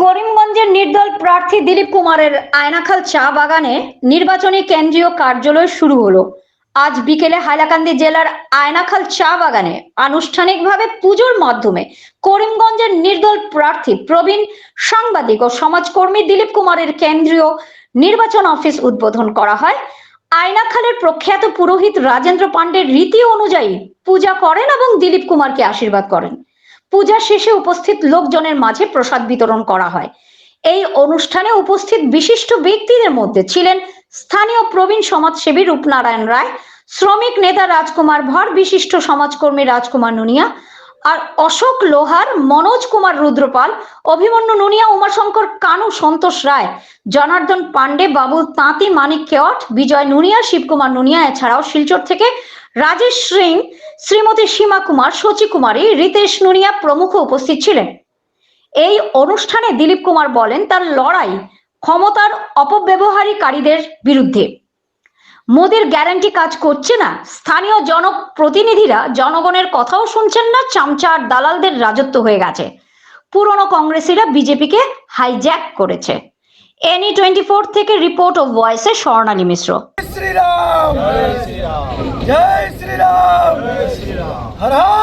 করিমগঞ্জের নির্দল প্রার্থী দিলীপ কুমারের আয়নাখাল চা বাগানে নির্বাচনী কেন্দ্রীয় কার্যালয় শুরু হলো। আজ বিকেলে হাইলাকান্দি জেলার আয়নাখাল চা বাগানে আনুষ্ঠানিকভাবে পুজোর মাধ্যমে করিমগঞ্জের নির্দল প্রার্থী প্রবীণ সাংবাদিক ও সমাজকর্মী দিলীপ কুমারের কেন্দ্রীয় নির্বাচন অফিস উদ্বোধন করা হয়। আয়নাখালের প্রখ্যাত পুরোহিত রাজেন্দ্র পাণ্ডের রীতি অনুযায়ী পূজা করেন এবং দিলীপ কুমারকে আশীর্বাদ করেন। পূজা শেষে উপস্থিত লোকজনের মাঝে প্রসাদ বিতরণ করা হয়। এই অনুষ্ঠানে উপস্থিত বিশিষ্ট ব্যক্তিদের মধ্যে ছিলেন স্থানীয় প্রবীণ সমাজসেবী রূপনারায়ণ রায়, শ্রমিক নেতা রাজকুমার ভর বিশিষ্ট সমাজকর্মী রাজকুমার নুনিয়া আর অশোক লোহার, মনোজ কুমার রুদ্রপাল, অভিমন্যু নুনিয়া, উমাশঙ্কর কানু, সন্তোষ রায়, জনার্দন পাণ্ডে, বাবুল তাঁতি, মানিক কেওয়াট, বিজয় নুনিয়া, শিবকুমার নুনিয়া, এছাড়াও শিলচর থেকে রাজেশ সিং, শ্রীমতী সীমা কুমার, শচী কুমারী, রিতেশ নুনিয়া প্রমুখ উপস্থিত ছিলেন। এই অনুষ্ঠানে দিলীপ কুমার বলেন, তার লড়াই ক্ষমতার অপব্যবহারীকারীদের বিরুদ্ধে। মোদির গ্যারান্টি কাজ করছে না। স্থানীয় জনপ্রতিনিধিরা জনগণের কথাও শুনছেন না, চামচা আর দালালদের রাজত্ব হয়ে গেছে। পুরনো কংগ্রেসিরা বিজেপিকে হাইজ্যাক করেছে। এনি টোয়েন্টি ফোর থেকে রিপোর্ট ও ভয়েসে স্বর্ণালী মিশ্র। শ্রীরাম! हर हर